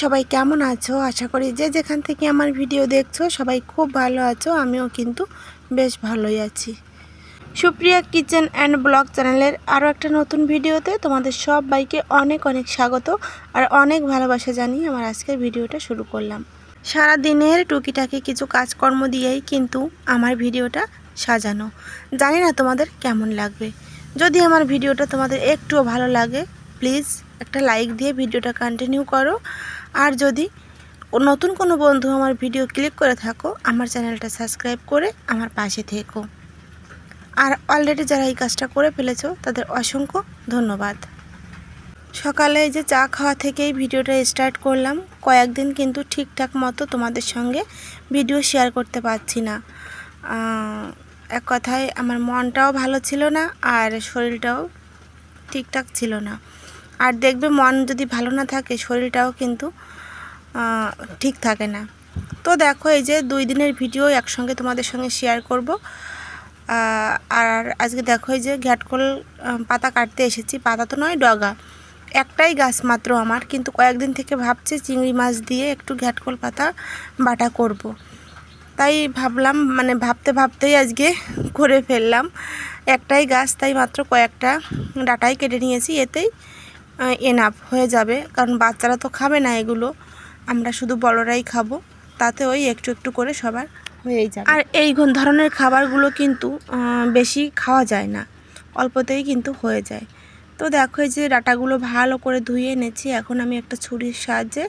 সবাই কেমন আছো? আশা করি যে যেখান থেকে আমার ভিডিও দেখছ, সবাই খুব ভালো আছো, আমিও কিন্তু বেশ ভালোই আছি। সুপ্রিয়া কিচেন অ্যান্ড ব্লগ চ্যানেলের আরও একটা নতুন ভিডিওতে তোমাদের সব বাইকে অনেক অনেক স্বাগত আর অনেক ভালোবাসা জানিয়ে আমার আজকের ভিডিওটা শুরু করলাম। সারা দিনের টুকিটাকি কিছু কাজকর্ম দিয়েই কিন্তু আমার ভিডিওটা সাজানো। জানি না তোমাদের কেমন লাগবে। যদি আমার ভিডিওটা তোমাদের একটুও ভালো লাগে, প্লিজ একটা লাইক দিয়ে ভিডিওটা কন্টিনিউ করো। আর যদি নতুন কোনো বন্ধু আমার ভিডিও ক্লিক করে থাকো, আমার চ্যানেলটা সাবস্ক্রাইব করে আমার পাশে থেকো। আর অলরেডি যারা এই কাজটা করে ফেলেছো, তাদের অসংখ্য ধন্যবাদ। সকালে যে চা খাওয়া থেকেই ভিডিওটা স্টার্ট করলাম, কয়েকদিন কিন্তু ঠিকঠাক মতো তোমাদের সঙ্গে ভিডিও শেয়ার করতে পারছি না। এক কথায় আমার মনটাও ভালো ছিল না, আর শরীরটাও ঠিকঠাক ছিল না। আর দেখবে মন যদি ভালো না থাকে, শরীরটাও কিন্তু ঠিক থাকে না। তো দেখো, এই যে দুই দিনের ভিডিও একসঙ্গে তোমাদের সঙ্গে শেয়ার করব। আর আজকে দেখো, এই যে ঘ্যাটকল পাতা কাটতে এসেছি। পাতা তো নয়, ডগা। একটাই গাছ মাত্র আমার, কিন্তু কয়েকদিন থেকে ভাবছি চিংড়ি মাছ দিয়ে একটু ঘ্যাটকল পাতা বাটা করব। তাই ভাবলাম মানে ভাবতে ভাবতেই আজকে করে ফেললাম। একটাই গাছ, তাই মাত্র কয়েকটা ডাটাই কেটে নিয়েছি, এতেই এনাফ হয়ে যাবে। কারণ বাচ্চারা তো খাবে না এগুলো। আমরা শুধু বড়রাই খাব। তাতে ওই একটু একটু করে সবার হয়েই যাবে। আর এই ধরনের খাবারগুলো কিন্তু বেশি খাওয়া যায় না। অল্পতেই কিন্তু হয়ে যায়। তো দেখো এই যে ডাটাগুলো ভালো করে ধুয়ে এনেছি। এখন আমি একটা ছুরির সাহায্যে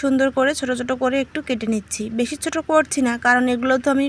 সুন্দর করে ছোট ছোট করে একটু কেটে নিচ্ছি। বেশি ছোট করছি না, কারণ এগুলো তো আমি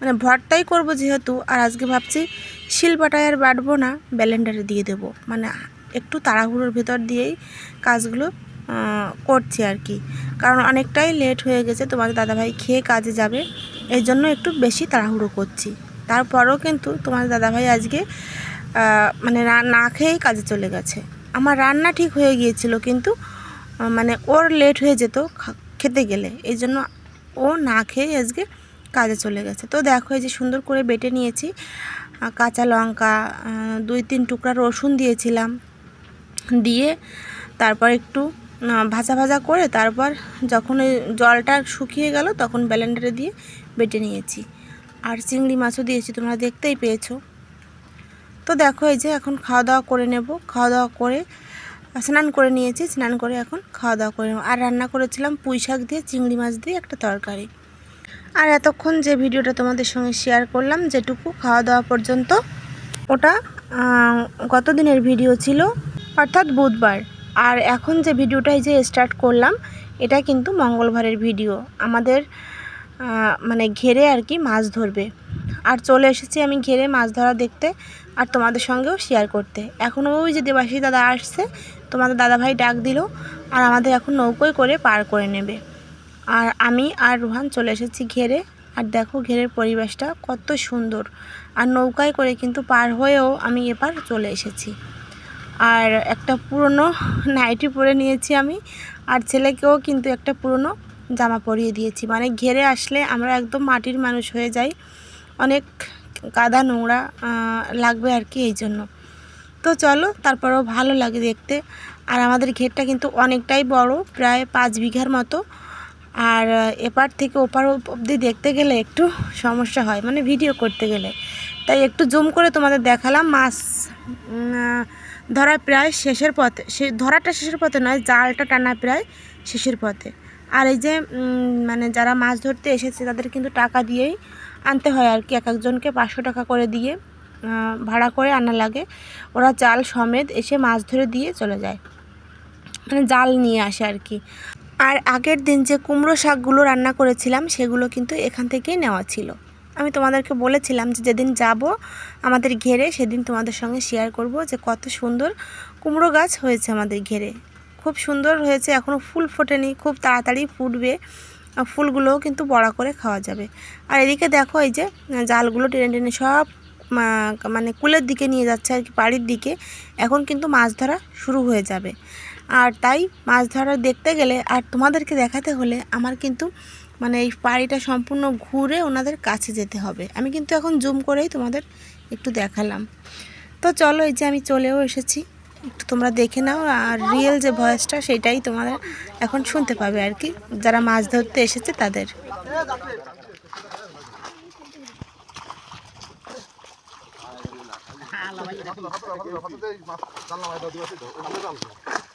মানে ভর্তাই করব যেহেতু। আর আজকে ভাবছি শিলবাটায় আর বাটবো না, ব্যালেন্ডারে দিয়ে দেবো। মানে একটু তাড়াহুড়োর ভেতর দিয়েই কাজগুলো করছি আর কি। কারণ অনেকটাই লেট হয়ে গেছে, তোমাদের দাদাভাই খেয়ে কাজে যাবে এই জন্য একটু বেশি তাড়াহুড়ো করছি। তারপরেও কিন্তু তোমাদের দাদাভাই আজকে মানে না খেয়েই কাজে চলে গেছে। আমার রান্না ঠিক হয়ে গিয়েছিল কিন্তু মানে ওর লেট হয়ে যেত খেতে গেলে, এই জন্য ও না খেয়ে আজকে কাজে চলে গেছে। তো দেখো, এই যে সুন্দর করে বেটে নিয়েছি কাঁচা লঙ্কা দুই তিন টুকরা রসুন দিয়েছিলাম দিয়ে তারপর একটু ভাজা ভাজা করে তারপর যখন ওই জলটা শুকিয়ে গেল তখন ব্যালেন্ডারে দিয়ে বেটে নিয়েছি। আর চিংড়ি মাছও দিয়েছি, তোমরা দেখতেই পেয়েছ। তো দেখো এই যে এখন খাওয়া দাওয়া করে নেব। খাওয়া দাওয়া করে, স্নান করে নিয়েছি, স্নান করে এখন খাওয়া দাওয়া করে নেব। আর রান্না করেছিলাম পুঁই শাক দিয়ে, চিংড়ি মাছ দিয়ে একটা তরকারি। আর এতক্ষণ যে ভিডিওটা তোমাদের সঙ্গে শেয়ার করলাম, যেটুকু খাওয়া দাওয়া পর্যন্ত, ওটা গত দিনের ভিডিও ছিল? অর্থাৎ বুধবার। আর এখন যে ভিডিওটা এই যে স্টার্ট করলাম, এটা কিন্তু মঙ্গলবারের ভিডিও। আমাদের মানে ঘেরে আর কি মাছ ধরবে। আর চলে এসেছি আমি ঘেরে মাছ ধরা দেখতে আর তোমাদের সঙ্গেও শেয়ার করতে। এখনও ওই যে দেবাশী দাদা আসছে, তোমাদের দাদাভাই ডাক দিল আর আমাদের এখন নৌকোয় করে পার করে নেবে। আর আমি আর রুহান চলে এসেছি ঘেরে। আর দেখো ঘেরের পরিবেশটা কত সুন্দর। আর নৌকায় করে কিন্তু পার হয়েও আমি এপার চলে এসেছি। আর একটা পুরনো নাইটি পরে নিয়েছি আমি। আর ছেলেকেও কিন্তু একটা পুরনো জামা পরিয়ে দিয়েছি। মানে ঘেরে আসলে আমরা একদম মাটির মানুষ হয়ে যাই। অনেক কাদা নোংরা লাগবে আর কি এই জন্য। তো চলো, তারপরেও ভালো লাগে দেখতে। আর আমাদের ঘেরটা কিন্তু অনেকটাই বড়, প্রায় পাঁচ বিঘার মতো। আর এপার থেকে ওপার অবধি দেখতে গেলে একটু সমস্যা হয় মানে ভিডিও করতে গেলে। তাই একটু জুম করে তোমাদের দেখালাম মাছ ধরা প্রায় শেষের পথে, সে ধরাটা শেষের পথে নয়, জালটা টানা প্রায় শেষের পথে। আর এই যে মানে যারা মাছ ধরতে এসেছে, তাদের কিন্তু টাকা দিয়েই আনতে হয় আর কি। এক একজনকে পাঁচশো টাকা করে দিয়ে ভাড়া করে আনা লাগে। ওরা জাল সমেত এসে মাছ ধরে দিয়ে চলে যায়। মানে জাল নিয়ে আসে আর কি। আর আগের দিন যে কুমড়ো শাকগুলো রান্না করেছিলাম, সেগুলো কিন্তু এখান থেকেই নেওয়া ছিল। আমি তোমাদেরকে বলেছিলাম যে যেদিন যাব আমাদের ঘেরে, সেদিন তোমাদের সঙ্গে শেয়ার করব যে কত সুন্দর কুমড়ো গাছ হয়েছে আমাদের ঘেরে। খুব সুন্দর হয়েছে এখনও ফুল ফোটেনি, খুব তাড়াতাড়ি ফুটবে ফুলগুলোও কিন্তু বড়া করে খাওয়া যাবে। আর এদিকে দেখো এই যে জালগুলো টেনে টেনে সব মানে কুলের দিকে নিয়ে যাচ্ছে আর কি, বাড়ির দিকে। এখন কিন্তু মাছ ধরা শুরু হয়ে যাবে। আর তাই মাছ ধরা দেখতে গেলে আর তোমাদেরকে দেখাতে হলে আমার কিন্তু মানে এই বাড়িটা সম্পূর্ণ ঘুরে ওনাদের কাছে যেতে হবে। আমি কিন্তু এখন জুম করেই তোমাদের একটু দেখালাম। তো চলো এই যে আমি চলেও এসেছি। একটু তোমরা দেখে নাও আর রিয়েল যে ভয়েসটা সেটাই তোমরা এখন শুনতে পাবে আর কি। যারা মাছ ধরতে এসেছে তাদের।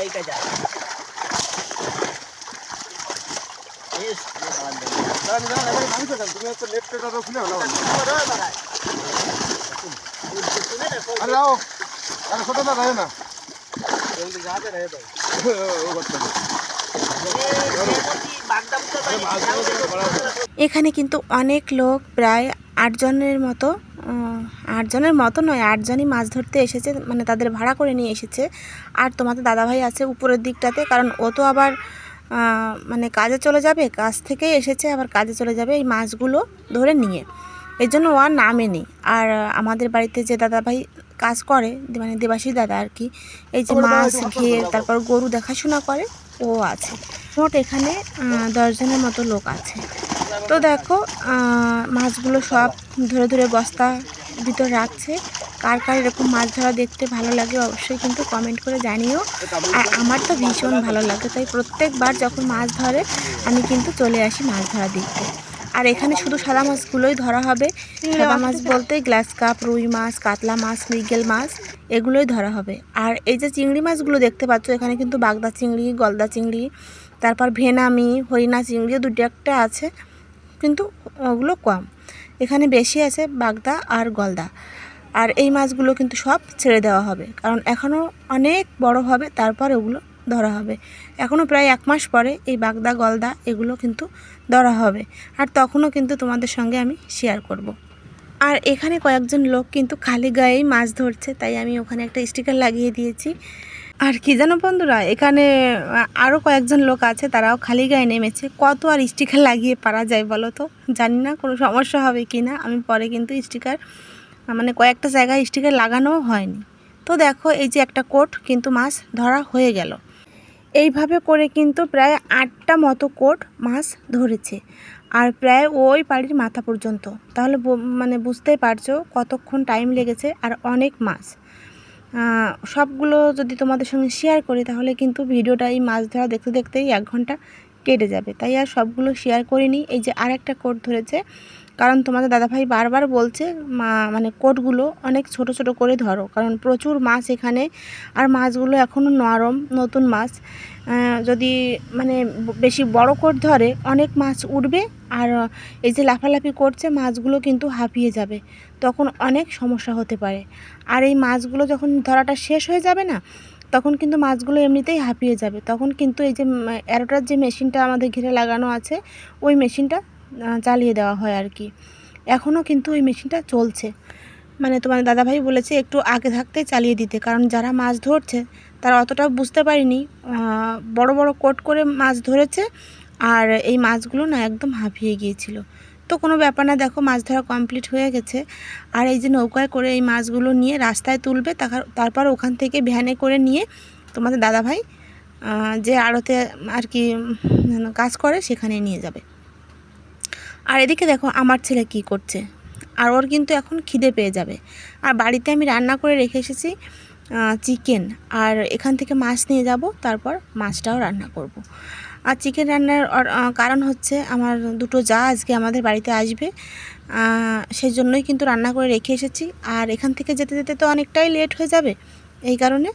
ধর ভাই এই কাজে এই কাজে अरे आओ अरे छोटा सा रहे ना এখানে কিন্তু অনেক লোক প্রায় আটজনের মতো আহ, আটজনের মতো নয় আটজনই মাছ ধরতে এসেছে মানে তাদের ভাড়া করে নিয়ে এসেছে। আর তোমাদের দাদাভাই আছে উপরের দিকটাতে কারণ ও তো আবার মানে কাজে চলে যাবে কাজ থেকেই এসেছে আবার কাজে চলে যাবে এই মাছগুলো ধরে নিয়ে। এই জন্য ও আর নামেনি আর আমাদের বাড়িতে যে দাদাভাই কাজ করে মানে দেবাশিস দাদা আর কি এই যে মাছ ঘিয়ে তারপর গরু দেখাশোনা করে ও আছে। মোট এখানে দশজনের মতো লোক আছে। তো দেখো মাছগুলো সব ধরে ধরে বস্তা ভিতর রাখছে। কার কার এরকম মাছ ধরা দেখতে ভালো লাগে অবশ্যই কিন্তু কমেন্ট করে জানিও। আর আমার তো ভীষণ ভালো লাগে, তাই প্রত্যেকবার যখন মাছ ধরে, আমি কিন্তু চলে আসি মাছ ধরা দেখতে। আর এখানে শুধু সাদা মাছগুলোই ধরা হবে। সাদা মাছ বলতে গ্লাস কাপ, রুই মাছ, কাতলা মাছ, মৃগেল মাছ, এগুলোই ধরা হবে। আর এই যে চিংড়ি মাছগুলো দেখতে পাচ্ছ, এখানে কিন্তু বাগদা চিংড়ি, গলদা চিংড়ি, তারপর ভেনামি, হরিণা চিংড়িও দুটো একটা আছে। কিন্তু ওগুলো কম। এখানে বেশি আছে বাগদা আর গলদা। আর এই মাছগুলো কিন্তু সব ছেড়ে দেওয়া হবে। কারণ এখনও অনেক বড় হবে, তারপর ওগুলো ধরা হবে। এখনও প্রায় এক মাস পরে এই বাগদা, গলদা এগুলো কিন্তু ধরা হবে। আর তখনও কিন্তু তোমাদের সঙ্গে আমি শেয়ার করব। আর এখানে কয়েকজন লোক কিন্তু খালি গায়েই মাছ ধরছে, তাই আমি ওখানে একটা স্টিকার লাগিয়ে দিয়েছি। আর কি জানো বন্ধুরা, এখানে আরও কয়েকজন লোক আছে, তারাও খালি গায়ে নেমেছে। কত আর স্টিকার লাগিয়ে পারা যায় বলো তো? জানি না কোনো সমস্যা হবে কি না আমি পরে কিন্তু স্টিকার মানে কয়েকটা জায়গায় স্টিকার লাগানোও হয়নি। তো দেখো, এই যে একটা কোট কিন্তু মাছ ধরা হয়ে গেল। এইভাবে করে কিন্তু প্রায় আটটা মতো কোট মাছ ধরেছে। আর প্রায় ওই বাড়ির মাথা পর্যন্ত। তাহলে মানে বুঝতেই পারছ কতক্ষণ টাইম লেগেছে, আর অনেক মাছ। সবগুলো যদি তোমাদের সঙ্গে শেয়ার করি, তাহলে কিন্তু ভিডিওটা এই মাছ ধরা দেখতে দেখতেই এক ঘণ্টা কেটে যাবে। তাই আর সবগুলো শেয়ার করিনি। এই যে আরেকটা কোড ধরেছে কারণ তোমাদের দাদাভাই বারবার বলছে, মা মানে কোটগুলো অনেক ছোট ছোট করে ধরো। কারণ প্রচুর মাছ এখানে, আর মাছগুলো এখনও নরম, নতুন মাছ। যদি মানে বেশি বড় কোট ধরে, অনেক মাছ উঠবে, আর এই যে লাফালাফি করছে, মাছগুলো কিন্তু হাঁপিয়ে যাবে। তখন অনেক সমস্যা হতে পারে। আর এই মাছগুলো যখন ধরাটা শেষ হয়ে যাবে না, তখন কিন্তু মাছগুলো এমনিতেই হাঁপিয়ে যাবে। তখন কিন্তু এই যে অ্যারোটার যে মেশিনটা আমাদের ঘিরে লাগানো আছে, ওই মেশিনটা চালিয়ে দেওয়া হয় আর কি। এখনও কিন্তু ওই মেশিনটা চলছে। মানে তোমার দাদাভাই বলেছে একটু আগে থাকতেই চালিয়ে দিতে, কারণ যারা মাছ ধরছে তারা অতটাও বুঝতে পারিনি বড় বড় কোট করে মাছ ধরেছে আর এই মাছগুলো না একদম হাঁপিয়ে গিয়েছিল। তো কোনো ব্যাপার না, দেখো মাছ ধরা কমপ্লিট হয়ে গেছে। আর এই যে নৌকায় করে এই মাছগুলো নিয়ে রাস্তায় তুলবে তারপর ওখান থেকে ভ্যানে করে নিয়ে তোমাদের দাদাভাই যে আড়তে আর কি কাজ করে সেখানে নিয়ে যাবে। আর এদিকে দেখো আমার ছেলে কি করছে। আর ওর কিন্তু এখন খিদে পেয়ে যাবে। আর বাড়িতে আমি রান্না করে রেখে এসেছি চিকেন আর এখান থেকে মাছ নিয়ে যাব, তারপর মাছটাও রান্না করব। আর চিকেন রান্নার কারণ হচ্ছে আমার দুটো যা আজকে আমাদের বাড়িতে আসবে সেই জন্যই কিন্তু রান্না করে রেখে এসেছি। আর এখান থেকে যেতে যেতে তো অনেকটাই লেট হয়ে যাবে, এই কারণে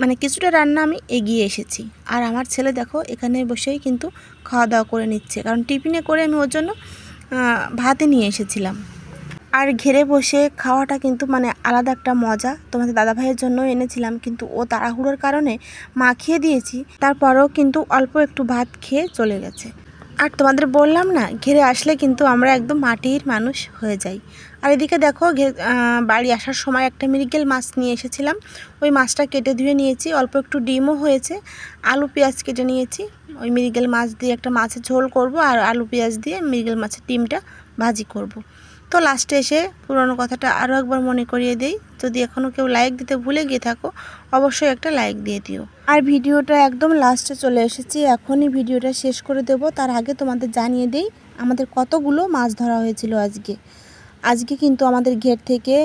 মানে কিছুটা রান্না আমি এগিয়ে এসেছি। আর আমার ছেলে দেখো, এখানে বসেই কিন্তু খাওয়া দাওয়া করে নিচ্ছে। কারণ টিফিনে করে আমি ওর জন্য ভাতে নিয়ে এসেছিলাম। আর ঘেরে বসে খাওয়াটা কিন্তু মানে আলাদা একটা মজা। তোমাদের দাদা ভাইয়ের জন্য এনেছিলাম, কিন্তু ও তাড়াহুড়োর কারণে মাখিয়ে দিয়েছি। তারপরেও কিন্তু অল্প একটু ভাত খেয়ে চলে গেছে। আর তোমাদের বললাম না, ঘিরে আসলে কিন্তু আমরা একদম মাটির মানুষ হয়ে যাই। আর এদিকে দেখো বাড়ি আসার সময় একটা মিরিকেল মাছ নিয়ে এসেছিলাম। ওই মাছটা কেটে ধুয়ে নিয়েছি, অল্প একটু ডিমও হয়েছে। আলু, পেঁয়াজ কেটে নিয়েছি। ওই মিরিকেল মাছ দিয়ে একটা মাছের ঝোল করব আর আলু, পেঁয়াজ দিয়ে মিরিকেল মাছের ডিমটা ভাজি করব। তো লাস্টে এসে পুরনো কথাটা আরও একবার মনে করিয়ে দেই। যদি এখনও কেউ লাইক দিতে ভুলে গিয়ে থাকো, অবশ্যই একটা লাইক দিয়ে দিও। আর ভিডিওটা একদম লাস্টে চলে এসেছি, এখনই ভিডিওটা শেষ করে দেব। তার আগে তোমাদের জানিয়ে দেই, আমাদের কতগুলো মাছ ধরা হয়েছিল আজকে। আজকে কিন্তু আমাদের ঘের থেকে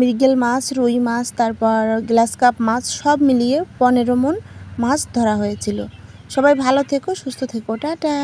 মৃগেল মাছ, রুই মাছ, তারপর গ্লাস কাপ মাছ সব মিলিয়ে পনেরো মন মাছ ধরা হয়েছিল। সবাই ভালো থেকো, সুস্থ থেকো, টাটা।